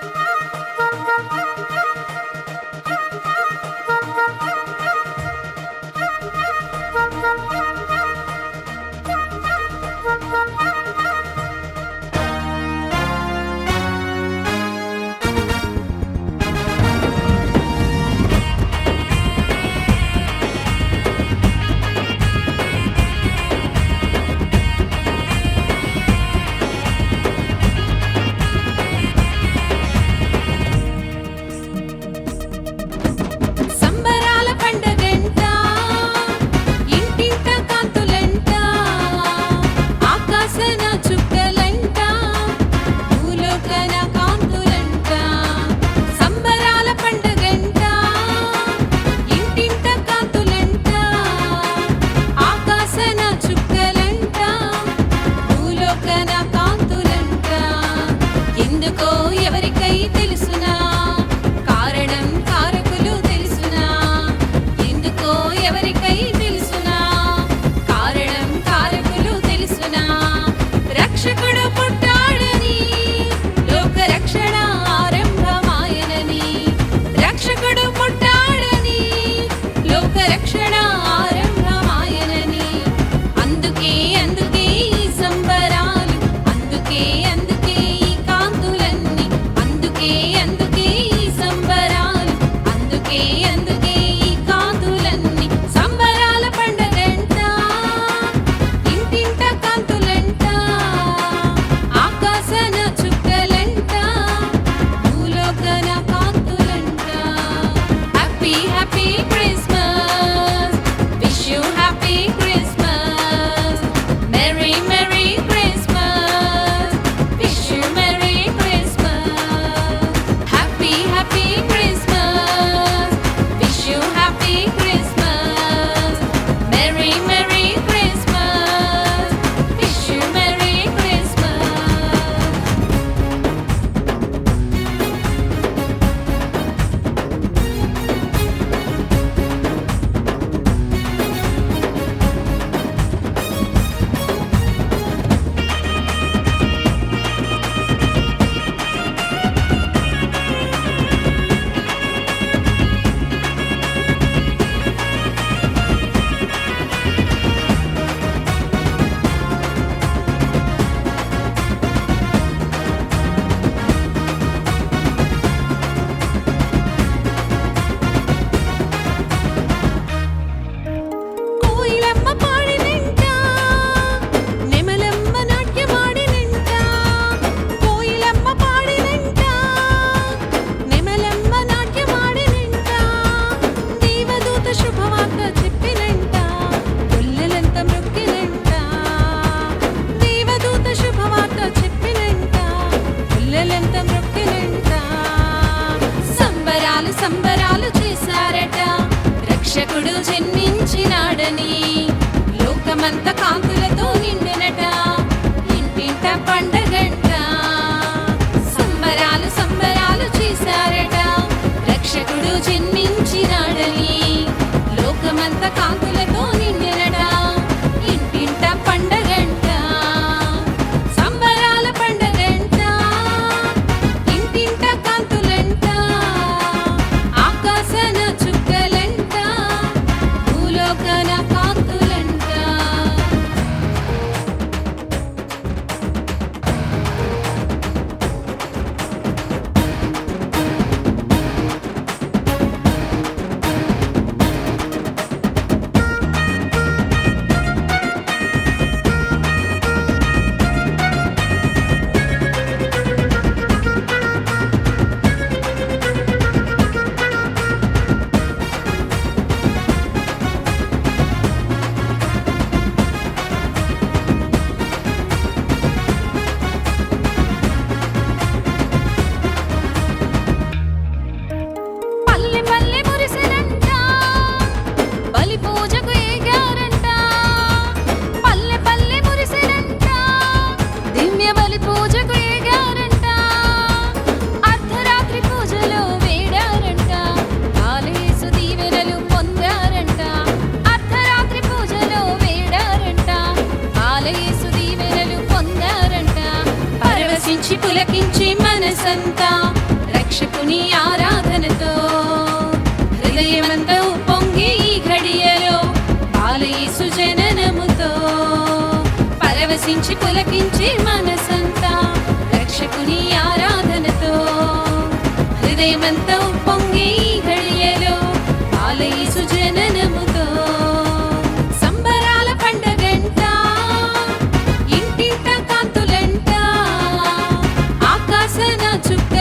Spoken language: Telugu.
「なんだって」Christmas. The conqueror. హృదయమంతా ఉప్పొంగి ఈ ఘడియలో పాలయేసు జననముతో పరవశించి పులకించి మనసంతా రక్షకుని ఆరాధనతో. హృదయమంతా ఉప్పొంగి ఈ ఘడియలో పాలయేసు జననముతో సంబరాల పండగంట ఇంటింట కాంతులంట ఆకాశ చుట్టూ